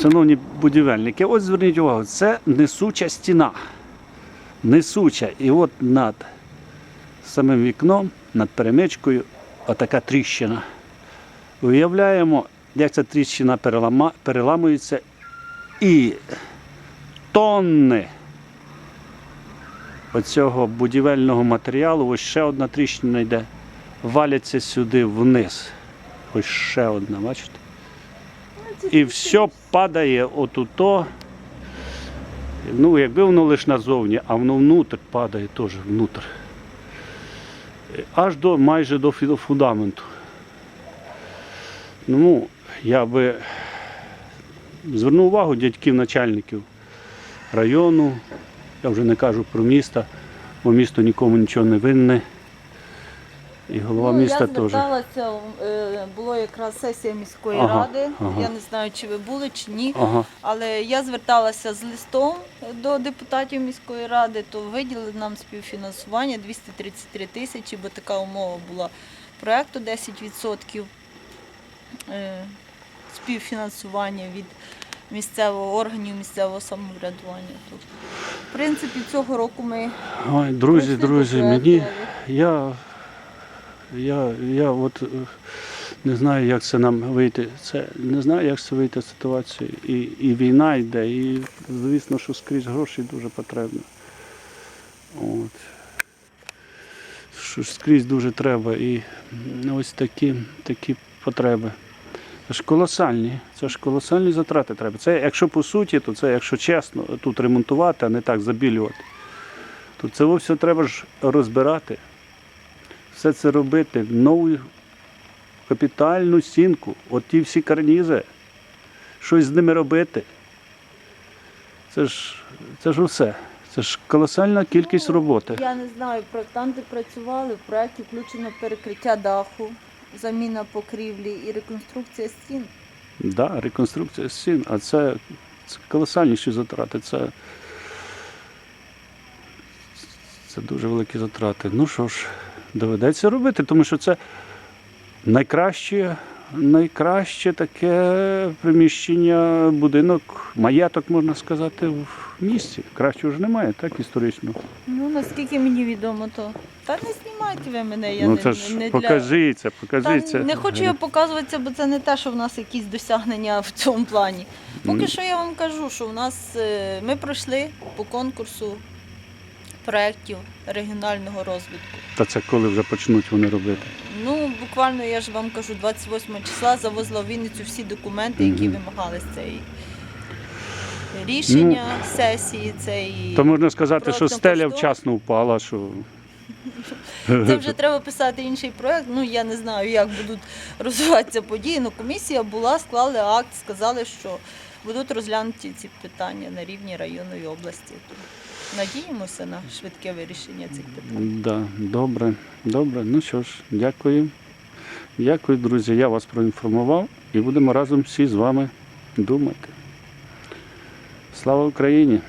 Шановні будівельники, от зверніть увагу, це несуча стіна. Несуча. І от над самим вікном, над перемичкою, отака тріщина. Уявляємо, як ця тріщина перелама, переламується і тонни оцього будівельного матеріалу, ось ще одна тріщина йде, валяться сюди вниз. Ось ще одна, бачите? І все падає отуто. Ну, якби воно лише назовні, а воно внутрь падає теж внутрь. Аж до майже до фундаменту. Ну, я би звернув увагу дядьків начальників району. Я вже не кажу про міста, бо місто нікому нічого не винне. І голова Ну, міста я теж. зверталася, е, було якраз сесія міської Ага, ради. ага. Я не знаю, чи ви були, чи ні. Ага. Але я зверталася з листом до депутатів міської ради, то виділили нам співфінансування 233 тисячі, бо така умова була проєкту 10% е, співфінансування від місцевого органів місцевого самоврядування. Тут, в принципі, цього року ми Ой, друзі, друзі, мені я, я, я от е, не знаю, як це нам вийти. Це не знаю, як це вийти з ситуації. І, і війна йде, і звісно, що скрізь гроші дуже потрібно. От. Що ж скрізь дуже треба. І ось такі, такі потреби. Це ж колосальні, це ж колосальні затрати треба. Це якщо по суті, то це якщо чесно, тут ремонтувати, а не так забілювати. То це все треба ж розбирати. Все це робити, нову капітальну стінку, от ті всі карнізи, щось з ними робити. Це ж, це ж усе. Це ж колосальна кількість Ну, роботи. Я не знаю, проектанти працювали, в проєкті включено перекриття даху, заміна покрівлі і реконструкція стін. Да, реконструкція стін, а це, це колосальніші затрати. Це, це дуже великі затрати. Ну що ж, доведеться робити, тому що це найкраще, найкраще таке приміщення, будинок, маєток, можна сказати, в місті. Кращого ж немає, так, історично. Ну, наскільки мені відомо, то. Та не знімайте ви мене, я ну не, це ж не для... покажіться, Та покажіться. не хочу я показуватися, бо це не те, що в нас якісь досягнення в цьому плані. Поки що я вам кажу, що в нас е, ми пройшли по конкурсу проєктів регіонального розвитку. Та це коли вже почнуть вони робити. Ну, буквально я ж вам кажу, 28 числа завозила в Вінницю всі документи, які Мгм. вимагали з цієї рішення сесії. Цієї... То можна сказати, що стеля кошторис. вчасно впала, що Це вже треба писати інший проект. Ну я не знаю, як будуть розвиватися події. Ну, комісія була, склали акт, сказали, що будуть розглянуті ці питання на рівні району і області. Надіємося на швидке вирішення цих питань. Да, добре, добре. Ну що ж, дякую. Дякую, друзі. Я вас проінформував і будемо разом всі з вами думати. Слава Україні!